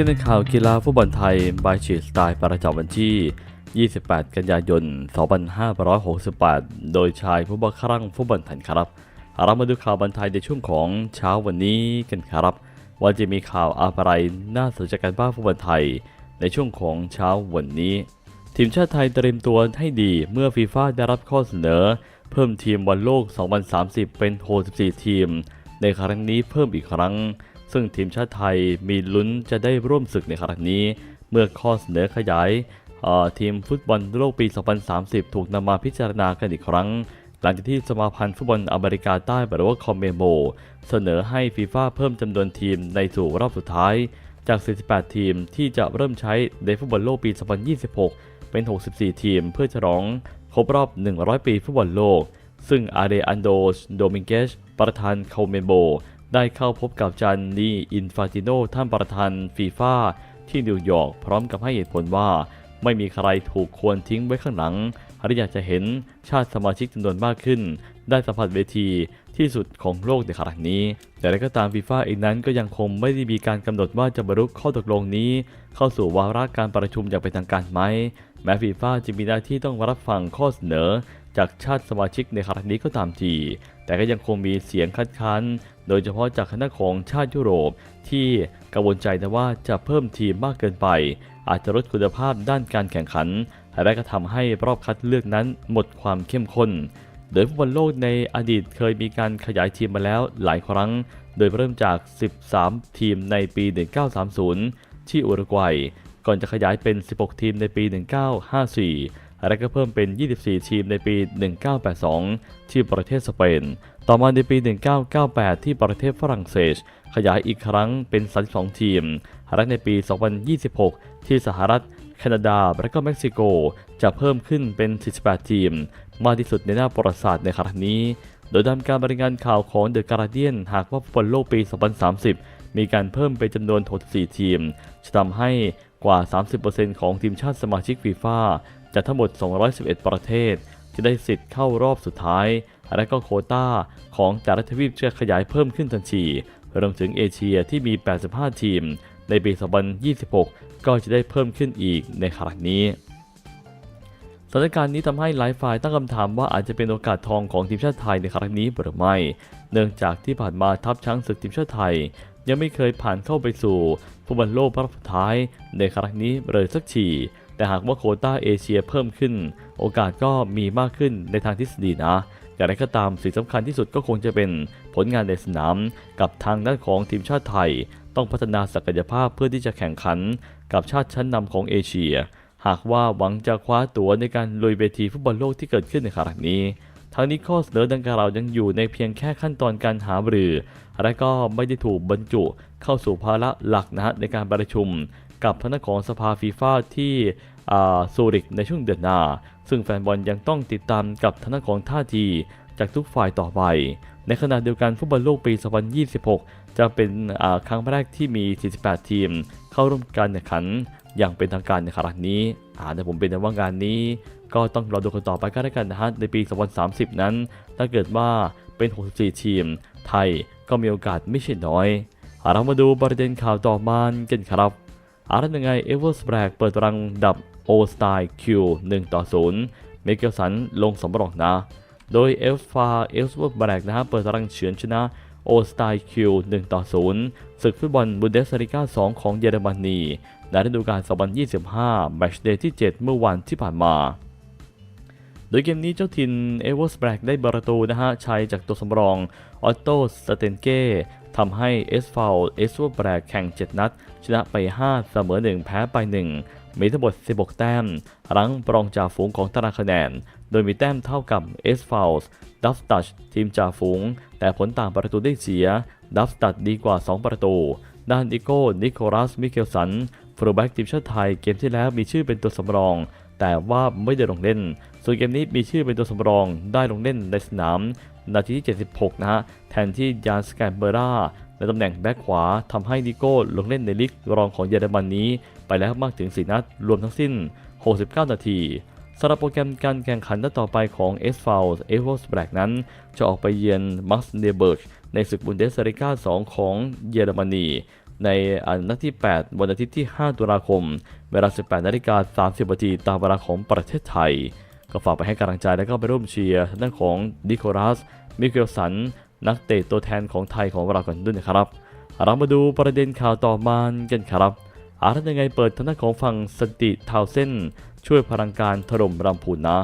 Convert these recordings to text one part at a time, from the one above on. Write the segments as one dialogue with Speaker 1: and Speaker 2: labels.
Speaker 1: ที่ในข่าวกีฬาฟุตบอลไทยบายชีสไตล์ประจำวันที่ 28 กันยายน 2568 โดยชายผู้บังครั่งฟุตบอลไทยครับ เรามาดูข่าวบอลไทยในช่วงของเช้าวันนี้กันครับ ว่าจะมีข่าวอะไรน่าสนใจกันบ้างฟุตบอลไทย ในช่วงของเช้าวันนี้ ทีมชาติไทยเตรียมตัวให้ดีเมื่อฟีฟ่าได้รับข้อเสนอ เพิ่มทีมบอลโลก 2030 เป็น 64 ทีม ในครั้งนี้เพิ่มอีกครั้ง ซึ่งทีมชาติไทยมีลุ้นจะได้ร่วมศึกในครั้งนี้ เมื่อข้อเสนอขยายทีมฟุตบอลโลกปี 2030 ถูกนำมาพิจารณากันอีกครั้ง หลังจากที่สมาพันธ์ฟุตบอลอเมริกาใต้หรือว่าคอมเมโบเสนอให้ฟีฟ่าเพิ่มจำนวนทีมในสู่รอบสุดท้าย จาก 48 ทีมที่จะเริ่มใช้ในฟุตบอลโลกปี 2026 เป็น 64 ทีมเพื่อฉลองครบรอบ 100 ปีฟุตบอลโลก ซึ่งอาเดอันโดสโดมิงเกสประธานคอมเมโบ ได้เข้าพบกับจานนีอินฟาติโนท่านประธานฟีฟ่าที่นิวยอร์กพร้อมกับให้เหตุผลว่าไม่มีใครถูกควรทิ้งไว้ข้างหลังหรืออยากจะเห็นชาติสมาชิกจำนวนมากขึ้น ได้สัมผัสเวทีที่สุดของโลกในครั้งนี้ แต่ไรก็ตามฟีฟ่าเองนั้นก็ยังคงไม่ได้มีการกำหนดว่าจะบรรลุข้อตกลงนี้ เข้าสู่วาระการประชุมอย่างเป็นทางการไหม แม้ฟีฟ่าจะมีหน้าที่ต้องรับฟังข้อเสนอ จากชาติสมาชิกในครั้งนี้ก็ตามที แต่ก็ยังคงมีเสียงคัดค้านโดยเฉพาะจากคณะของชาติยุโรป ที่กังวลใจนะว่าจะเพิ่มทีมมากเกินไป อาจจะลดคุณภาพด้านการแข่งขัน และก็ทำให้รอบคัดเลือกนั้นหมดความเข้มข้น โดยฟุตบอลโลกในอดีตเคยมีการขยายทีมมาแล้วหลายครั้ง โดยเริ่มจาก 13 ทีมในปี 1930 ที่อุรุกวัย ก่อนจะขยายเป็น 16 ทีมในปี 1954 และก็เพิ่มเป็น 24 ทีมในปี 1982 ที่ประเทศสเปน ต่อมาในปี 1998 ที่ประเทศฝรั่งเศส ขยายอีกครั้งเป็น 32 ทีม และในปี 2026 ที่สหรัฐ แคนาดา และก็เม็กซิโก จะเพิ่มขึ้นเป็น 48 ทีม มากที่สุดในหน้าประวัติศาสตร์ในครั้งนี้ โดยตามการบริงานข่าวของเดอะการ a เดียนหากว่าฟุตบอลโลกปี 2030 มีการเพิ่มเป็นจำนวน 64 ทีม จะทำให้กว่า 30%ของทีมชาติสมาชิกฟีฟ่า จากทั้งหมด 211 ประเทศ จะได้สิทธิ์เข้ารอบสุดท้าย และก็โคต้าของแต่ละทวีปจะขยายเพิ่มขึ้นทันทีรวมถึงเอเชียที่มี 85 ทีม ในปี 2026 ก็จะได้เพิ่มขึ้นอีกในครั้งนี้สถานการณ์นี้ทำให้หลายฝ่ายตั้งคำถามว่าอาจจะเป็นโอกาสทองของทีมชาติไทยในครั้งนี้หรือไม่ เนื่องจากที่ผ่านมาทัพช้างศึกทีมชาติไทย ยังไม่เคยผ่านเข้าไปสู่ฟุตบอลโลกรอบสุดท้ายในครั้งนี้เลยสักที แต่หากว่าโควต้าเอเชียเพิ่มขึ้น โอกาสก็มีมากขึ้นในทางทฤษฎีนะอย่างไรก็ตามสิ่งสำคัญที่สุดก็คงจะเป็นผลงานในสนาม กับทางด้านของทีมชาติไทย ต้องพัฒนาศักยภาพเพื่อที่จะแข่งขัน กับชาติชั้นนำของเอเชีย หากว่าหวังจะคว้าตั๋วในการลุยเวทีฟุตบอลโลกที่เกิดขึ้นในครั้งนี้ทั้งนี้ข้อเสนอดังกล่าวยังอยู่ในเพียงแค่ขั้นตอนการหารือ และก็ไม่ได้ถูกบรรจุเข้าสู่ภาระหลักนะฮะในการประชุม กับทางด้านของสภาฟีฟ่าที่ซูริกในช่วงเดือนหน้า ซึ่งแฟนบอลยังต้องติดตามกับทางด้านของท่าทีจากทุกฝ่ายต่อไป ในขณะเดียวกันฟุตบอลโลกปี 2026 จะเป็นครั้งแรกที่มี 48 ทีม เข้าร่วมการแข่งขันอย่างเป็นทางการในครั้งนี้อาแต่ผมเป็นแต่ว่างานนี้ ก็ต้องรอดูกันต่อไปก็ได้กันนะฮะในปี 2030 นั้น ถ้าเกิดว่าเป็น 64 ทีม ไทยก็มีโอกาสไม่ใช่น้อย เรามาดูประเด็นข่าวต่อมากันครับ อาร์ตยังไงเอเวอร์สแบกเปิดรังดับโอสไตล์คิว1ต่อ0เมเกลสันลงสำรองนะ โดยเอฟฟาเอลสเวิร์กแบกนะฮะเปิดรังเฉือนชนะโอสไตล์คิว1ต่อ0ศึกฟุตบอลบุนเดสลิก้า2ของเยอรมนีในฤดูกาล 2025 แมตช์เดย์ที่ 7 เมื่อวันที่ผ่านมา โดยเกมนี้เจ้าถิ่นเอเวอร์สแบกได้ประตูนะฮะชัยจากตัวสำรอง ออตโตสเตนเก้ ทำให้ เอสฟาวเอสวแบกแข่ง 7 นัด ชนะไป 5 เสมอ 1 แพ้ไป 1 มีทั้งหมด 16 แต้ม รั้งรองจ่าฝูงของตารางคะแนน โดยมีแต้มเท่ากับเอสฟาวดัฟสตัชทีมจ่าฝูง แต่ผลต่างประตูได้เสีย ดัฟสตัดดีกว่า 2 ประตู ด้านดิโก้ นิโคลัส มิเคลสันฟรูแบ็กทีมชาติไทยเกมที่แล้วมีชื่อเป็นตัวสำรอง แต่ว่าไม่ได้ลงเล่น ส่วนเกมนี้มีชื่อเป็นตัวสำรองได้ลงเล่นในสนาม นาทีที่ 76 นะฮะ แทนที่ยานสแกนเบอร่าในตำแหน่งแบ็คขวาทำให้ดิโก้ลงเล่นในลีกรองของเยอรมนนี้ ไปแล้วมากถึง 4 นัด รวมทั้งสิ้น 69 นาทีสำหรับโปรแกรมการแข่งขันนัดต่อไปของเอสฟาวเอเวอร์สแบกนั้น จะออกไปเยือนมักซ์เนเบิร์กในศึกบุนเดสเลิกา2 ของเยอรมนี ในอ่านัดที่ 8 วันอาทิตย์ที่ 5 ตุลาคม เวลา 18 นาฬิกา 30 นาทีตามเวลาของประเทศไทย ก็ฝากไปให้กำลังใจแล้วก็ไปร่วมเชียร์ทางด้านของดิโคลัส มิเกลสัน นักเตะตัวแทนของไทยของเรากันด้วยนะครับ เรามาดูประเด็นข่าวต่อมากันครับอาร์ตยังไงเปิดทางด้านของฝั่งสติทาวเส้น ช่วยพลังการถล่มรำพูนนะ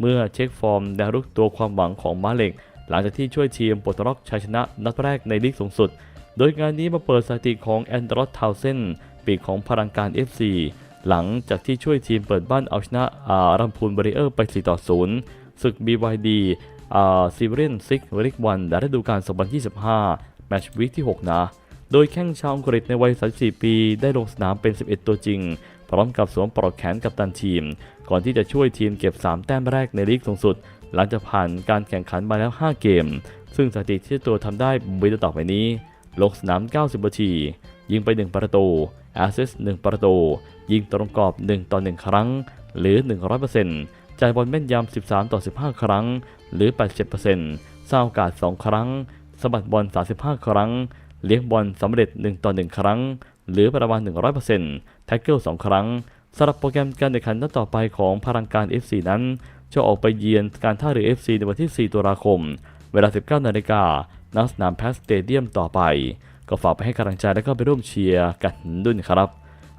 Speaker 1: เมื่อเช็คฟอร์มแนวรุกตัวความหวังของมาเล็ก หลังจากที่ช่วยทีมปลดล็อกชัยชนะนัดแรกในลีกสูงสุด โดยงานนี้มาเปิดสถิติของแอนดรอสทาวเซนปีกของพลังการ FC หลังจากที่ช่วยทีมเปิดบ้านเอาชนะอ่ารำพูนบริเออร์ไป 4 ต่อ 0 ศึก BYD ซีเรียนซิกริกวันและฤดูกาล 2025 แมตช์วีคที่ 6 นะ โดยแข้งชาวอังกฤษในวัย 34 ปี ได้ลงสนามเป็น 11 ตัวจริง พร้อมกับสวมปลอกแขนกับตันทีม ก่อนที่จะช่วยทีมเก็บ 3 แต้มแรกในลีกสูงสุด หลังจากผ่านการแข่งขันมาแล้ว 5 เกม ซึ่งสถิติที่ตัวทำได้มีดังต่อไปนี้ ลงสนาม 90 นาที ยิงไป 1 ประตู แอสซิสต์1ประตู ยิงตรงกรอบ 1 ต่อ 1 ครั้ง หรือ 100%จ่ายบอลแม่นยำ 13 ต่อ 15 ครั้ง หรือ 87%สร้างโอกาส 2 ครั้งสะบัดบอล 35 ครั้ง เลี้ยงบอลสำเร็จ 1 ต่อ 1 ครั้ง หรือประมาณ 100%แท็กเกิล 2 ครั้งสำหรับโปรแกรมการแข่งขันนัดต่อไปของพลังการ FC นั้น จะออกไปเยือนการท่าเรือ FC ในวันที่ 4 ตุลาคม เวลา 19นาฬิกาณสนามแพสสเตเดียมต่อไป ก็ฝากไปให้กำลังใจและก็ไปร่วมเชียร์กันด้วยครับ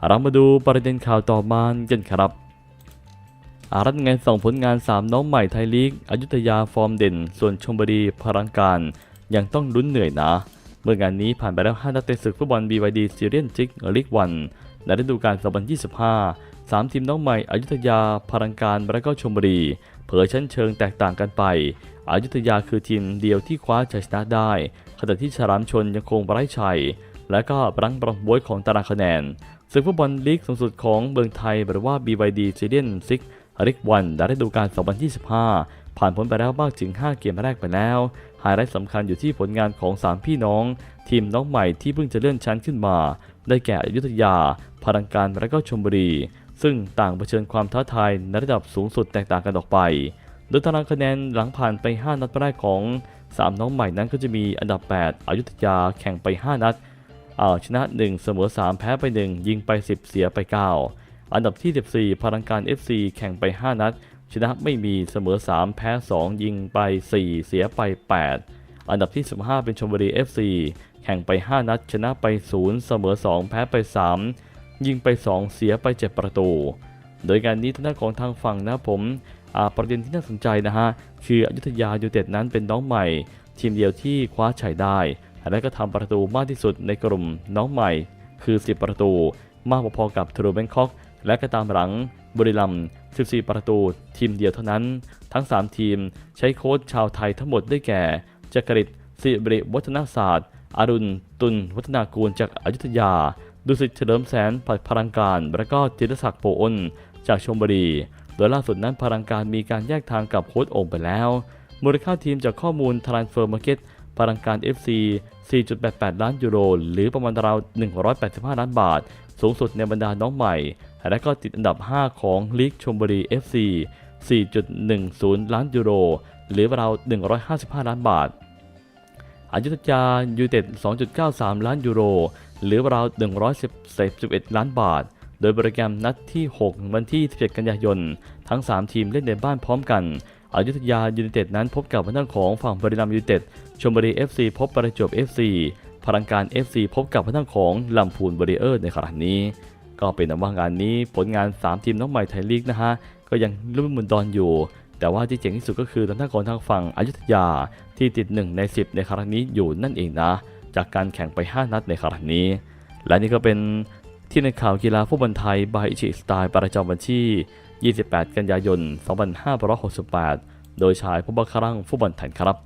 Speaker 1: เรามาดูประเด็นข่าวต่อมากันครับอารัตไงส่งผลงาน 3 น้องใหม่ไทยลีกอยุธยาฟอร์มเด่น ส่วนชมบุรีพลังการยังต้องลุ้นเหนื่อยนะ เมื่องานนี้ผ่านไปแล้ว 5 นัดเตะศึกฟุตบอล BYD ซีเรียนจิกลีกวันในฤดูกาล 2025 3 ทีมน้องใหม่อยุธยาพลังการและก็ชมบุรี เผยชั้นเชิงแตกต่างกันไป อยุธยาคือทีมเดียวที่คว้าชัยชนะได้ ขณะที่ฉลามชนยังคงไร้ชัย และก็รังบรองบวยของตารางคะแนนศึกฟุตบอลลีกสูงสุดของเมืองไทยหรือว่า BYD ซีเรียนซิกริกวันในฤดูกาล 2025 ผ่านผลไปแล้วมากถึง 5 เกมแรกไปแล้ว ไฮไลท์สำคัญอยู่ที่ผลงานของ 3 พี่น้อง ทีมน้องใหม่ที่เพิ่งจะเลื่อนชั้นขึ้นมา ได้แก่อยุธยา พลังการและก็ชมบุรี ซึ่งต่างเผชิญความท้าทายในระดับสูงสุดแตกต่างกันออกไป โดยตารางคะแนนหลังผ่านไป 5 นัดแรกของ 3 น้องใหม่นั้นก็จะมีอันดับ 8 อยุธยาแข่งไป 5 นัดเอาชนะ 1 เสมอ 3 แพ้ไป 1 ยิงไป 10 เสียไป 9 อันดับที่ 14 พลังการ FC แข่งไป 5 นัด ชนะไม่มีเสมอ 3 แพ้ 2 ยิงไป 4 เสียไป 8 อันดับที่ 15 เป็นชมบุรี FC แข่งไป 5 นัด ชนะไป 0 เสมอ 2 แพ้ไป 3 ยิงไป 2 เสียไป 7 ประตู โดยการนี้ทางด้านของทางฝั่งนะผม ประเด็นที่น่าสนใจนะฮะคืออยุธยายูเต็ดนั้นเป็นน้องใหม่ ทีมเดียวที่คว้าชัยได้ และก็ทำประตูมากที่สุดในกลุ่มน้องใหม่ คือ 10 ประตู มากพอๆกับทรูแบงคอกและก็ตามหลังบุรีรัมย์14 ประตู ทีมเดียวเท่านั้น ทั้ง 3 ทีมใช้โค้ชชาวไทยทั้งหมดได้แก่จักริดสิบริวัฒนศาสตร์ อรุณ ตุลวัฒนากูลจากอยุธยา ดุสิตเฉลิมแสนผัดพลังการ และก็จิรศักดิ์โปอ้นจากชมบุรี โดยล่าสุดนั้นพลังการมีการแยกทางกับโค้ชโองไปแล้ว มูลค่าทีมจากข้อมูล Transfer Market พลังการ FC 4.88 ล้านยูโร หรือประมาณราว 185 ล้านบาท สูงสุดในบรรดาน้องใหม่ และก็ติดอันดับ 5 ของลีกชมบุรี FC 4.10 ล้านยูโร หรือราว 155 ล้านบาทอายุธยายูเต็ด2.93 ล้านยูโร หรือราว 111 ล้านบาท โดยโปรแกรมนัดที่ 6 วันที่ 17 กันยายน ทั้ง 3 ทีมเล่นในบ้านพร้อมกันอยุธยายูไนเต็ดนั้นพบกับทางด้านของฝั่งบริรัมย์ยูไนเต็ดชลบุรี FC พบประจวบ FC พลังการ FC พบกับทางด้านของลำพูนบริเออร์ในครั้งนี้ ก็เป็นว่างานนี้ผลงาน 3 ทีมน้องใหม่ไทยลีกนะฮะ ก็ยังรุ่มมุนดอนอยู่ แต่ว่าที่เจ๋งที่สุดก็คือทางด้านของทางฝั่งอยุธยาที่ติด 1 ใน 10 ในครั้งนี้อยู่นั่นเองนะ จากการแข่งไป 5 นัดในครั้งนี้ และนี่ก็เป็น ที่ในข่าวกีฬาฟุตบอลไทยบายอิชิสไตล์ประจำวันที่ 28 กันยายน 2568 โดยชายผู้บังคับรังฟุตบอลไทยครับ